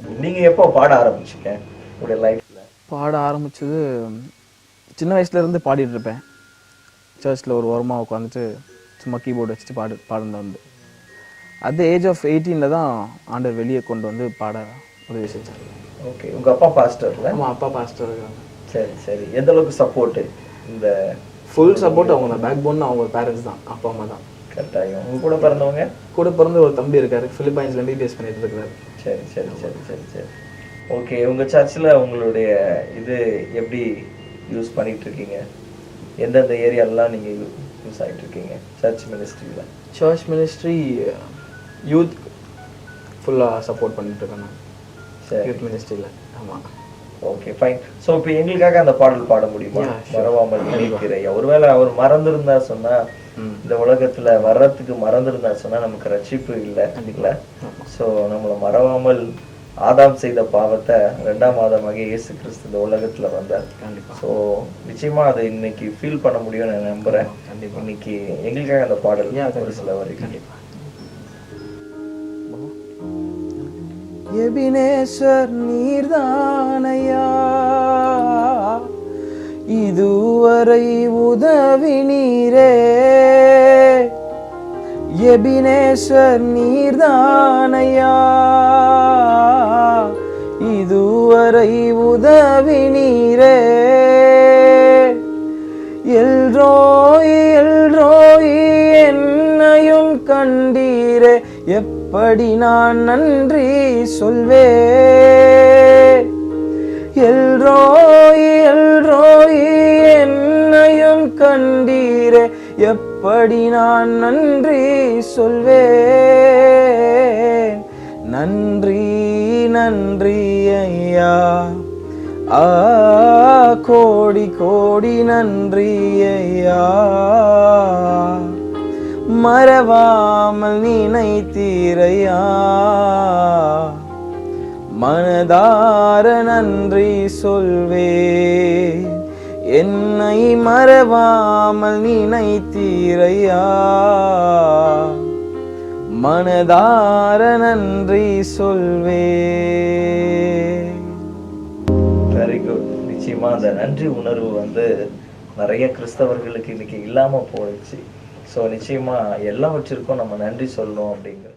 நீங்க எப்போ பாட ஆரம்பிச்சீங்க? உங்களுடைய லைஃப்ல பாட ஆரம்பிச்சது சின்ன வயசுல இருந்து பாடிட்டு இருப்பேன். சர்ச்சில் ஒரு ஓரமாக உட்காந்துட்டு சும்மா கீபோர்டு வச்சுட்டு பாடு பாடுனது வந்து the ஏஜ் ஆஃப் எயிட்டீனில் தான் ஆண்டவர் வெளியே கொண்டு வந்து பாட உதவி செஞ்சார். ஓகே உங்க அப்பா பாஸ்டர்ல ஆமாம் அப்பா பாஸ்டர் இருக்காங்க. சரி சரி. எந்த அளவுக்கு சப்போர்ட் இந்த ஃபுல் சப்போர்ட் அவங்க தான். பேக் போன் அவங்க பேரண்ட்ஸ் தான். அப்பா அம்மா தான். கட்டாயம். உங்க கூட பிறந்தவங்க? கூட பிறந்து ஒரு தம்பி இருக்காரு. பிலிப்பைன்ஸ்ல எம்பிபிஎஸ் பண்ணிட்டு இருக்காரு. சரி சரி சரி சரி சரி. ஓகே உங்க சர்ச்சில் உங்களுடைய இது எப்படி யூஸ் பண்ணிட்டு இருக்கீங்க எந்தெந்த ஏரியாலலாம் நீங்க யூஸ் ஆகிட்டு இருக்கீங்க சர்ச் மினிஸ்ட்ரியில சர்ச் மினிஸ்ட்ரி யூத் ஃபுல்லாக சப்போர்ட் பண்ணிட்டு இருக்கேன் நான். சரி. யூத் மினிஸ்ட்ரியில் ஆமாம் ஓகே ஃபைன் ஸோ இப்போ எங்களுக்காக அந்த பாடல் பாட முடியுமா. மறவாமல் நினைக்கிறையா ஒருவேளை அவர் மறந்திருந்தா சொன்னா. இந்த உலகத்துல வர்றதுக்கு மறந்திருந்தா சொன்னா நமக்கு ரட்சிப்பு இல்லை இல்லை? ஸோ நம்மளை மறவாமல் ஆதாம் செய்த பாவத்தை ரெண்டாம் ஆதாமாக இயேசு கிறிஸ்து இந்த உலகத்துல வந்தார். ஸோ நிச்சயமா அதை இன்னைக்கு ஃபீல் பண்ண முடியும்னு நான் நம்புறேன். இன்னைக்கு எங்களுக்காக அந்த பாடல் ஒரு. சில வரி எபினேஸ்வர் நீர்தானையா? இதுவரை உதவி நீரே. எபினேஸ்வர் நீர்தானையா? இதுவரை உதவி நீரே. எல்ரோய் எல்ரோய் என்னையும் கண்டீரே. எப்படி நான் நன்றி சொல்வே? எல்ரோய் எல்ரோய் என்னையும் கண்டீரே. எப்படி நான் நன்றி சொல்வே? நன்றி நன்றி ஐயா. ஆ கோடி கோடி நன்றி ஐயா. மறவாமல் நினைத்தீரையா? மனதார நன்றி சொல்வே. என்னை மறவாமல் நினைத்தீரையா? மனதார நன்றி சொல்வே. வெரி குட் நிச்சயமா அந்த நன்றி உணர்வு வந்து நிறைய கிறிஸ்தவர்களுக்கு இன்னைக்கு இல்லாம போயிடுச்சு. ஸோ நிச்சயமாக எல்லாம் வச்சுருக்கோம் நம்ம நன்றி சொல்லணும் அப்படிங்கிறது